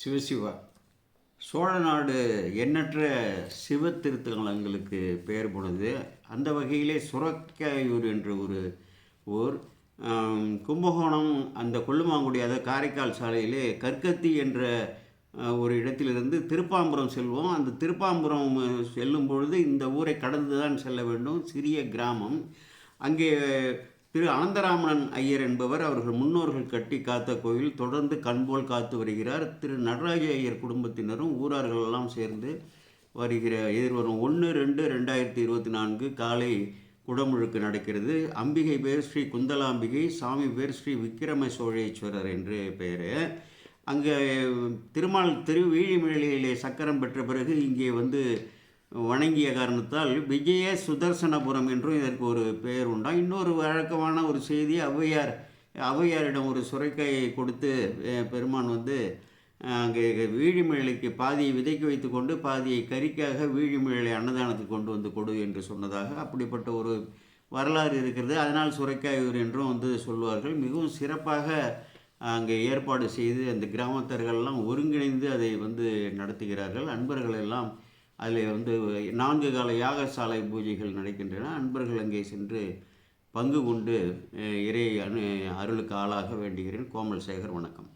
சிவசிவா. சோழ நாடு எண்ணற்ற சிவ திருத்தலங்களுக்கு பெயர் போனது அந்த வகையிலே சுரக்காயூர் என்ற ஒரு ஊர் கும்பகோணம் அந்த கொல்லுமாங்குடி அதாவது காரைக்கால் சாலையிலே கற்கத்தி என்ற ஒரு இடத்திலிருந்து திருப்பாம்புரம் செல்வோம். அந்த திருப்பாம்புரம் செல்லும் பொழுது இந்த ஊரை கடந்து தான் செல்ல வேண்டும். சிறிய கிராமம். அங்கே திரு அனந்தராமணன் ஐயர் என்பவர் அவர்கள் முன்னோர்கள் கட்டி காத்த கோயில் தொடர்ந்து கண்போல் காத்து வருகிறார். திரு நடராஜ ஐயர் குடும்பத்தினரும் ஊரார்கள் எல்லாம் சேர்ந்து வருகிற எதிர்வரும் ஒன்று ரெண்டு ரெண்டாயிரத்தி இருபத்தி நான்கு காலை குடமுழுக்கு நடக்கிறது. அம்பிகை பேர் ஸ்ரீ குந்தலாம்பிகை சாமி பேர் ஸ்ரீ விக்கிரம சோழேஸ்வரர் என்று பெயர். அங்கே திருமால் திருவீழிமிழிலே சக்கரம் பெற்ற பிறகு இங்கே வந்து வணங்கிய காரணத்தால் விஜய சுதர்சனபுரம் என்றும் இதற்கு ஒரு பெயர் உண்டா? இன்னொரு வழக்கமான ஒரு செய்தி ஔவையார் ஔவையாரிடம் ஒரு சுரைக்காயை கொடுத்து பெருமான் வந்து அங்கே வீழிமிழலைக்கு பாதியை விதைக்கு வைத்துக்கொண்டு பாதியை கறிக்காக வீழிமிழலை அன்னதானத்துக்கு கொண்டு வந்து கொடு என்று சொன்னதாக அப்படிப்பட்ட ஒரு வரலாறு இருக்கிறது. அதனால் சுரைக்காயூர் என்றும் வந்து சொல்வார்கள். மிகவும் சிறப்பாக அங்கே ஏற்பாடு செய்து அந்த கிராமத்தர்கள்லாம் ஒருங்கிணைந்து அதை வந்து நடத்துகிறார்கள். அன்பர்கள் எல்லாம் அதில் வந்து நான்கு கால யாகசாலை பூஜைகள் நடக்கின்றன. அன்பர்கள் அங்கே சென்று பங்கு கொண்டு இறை அருளுக்கு ஆளாக வேண்டுகிறேன். கோமல் சேகர் வணக்கம்.